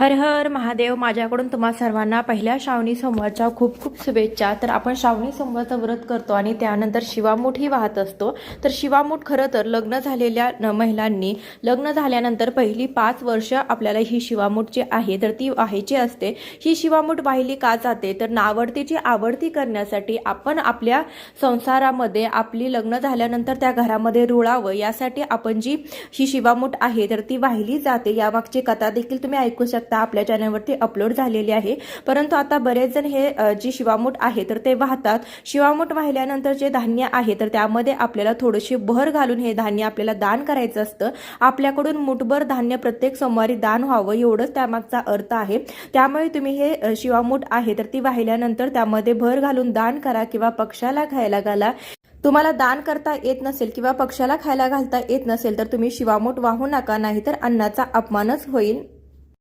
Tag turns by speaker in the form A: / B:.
A: हर हर महादेव माझ्याकडून तुम्हा सर्वांना पहिल्या श्रावणी सोमवारच्या खूप खूप शुभेच्छा. तर आपण श्रावणी सोमवारचं व्रत करतो आणि त्यानंतर शिवामूठही वाहत असतो. तर शिवामूठ खरं तर लग्न झालेल्या न- महिलांनी लग्न झाल्यानंतर पहिली पाच वर्ष आपल्याला ही शिवामूठ जी आहे तर ती व्हायची असते ही शिवामूठ वाहिली का जाते? तर नावडतीची आवडती करण्यासाठी आपण आपल्या संसारामध्ये आपली लग्न झाल्यानंतर त्या घरामध्ये रुळावं यासाठी आपण जी ही शिवामूठ आहे तर ती वाहिली जाते. यामागची कथा देखील तुम्ही ऐकू शकता. आपल्या चॅनलवरती अपलोड झालेली आहे. परंतु आता बरेच जण हे जी शिवामूठ आहे तर ते वाहतात. शिवामूठ वाहिल्यानंतर जे धान्य आहे तर त्यामध्ये आपल्याला थोडीशी भर घालून हे धान्य आपल्याला दान करायचं असतं. आपल्याकडून मुठभर धान्य प्रत्येक सोमवारी दान व्हावं एवढंच त्यामागचा अर्थ आहे. त्यामुळे तुम्ही हे शिवामूठ आहे तर ती वाहिल्यानंतर त्यामध्ये भर घालून दान करा किंवा पक्षाला खायला घाला. तुम्हाला दान करता येत नसेल किंवा पक्षाला खायला घालता येत नसेल तर तुम्ही शिवामूठ वाहू नका नाहीतर अन्नाचा अपमानच होईल.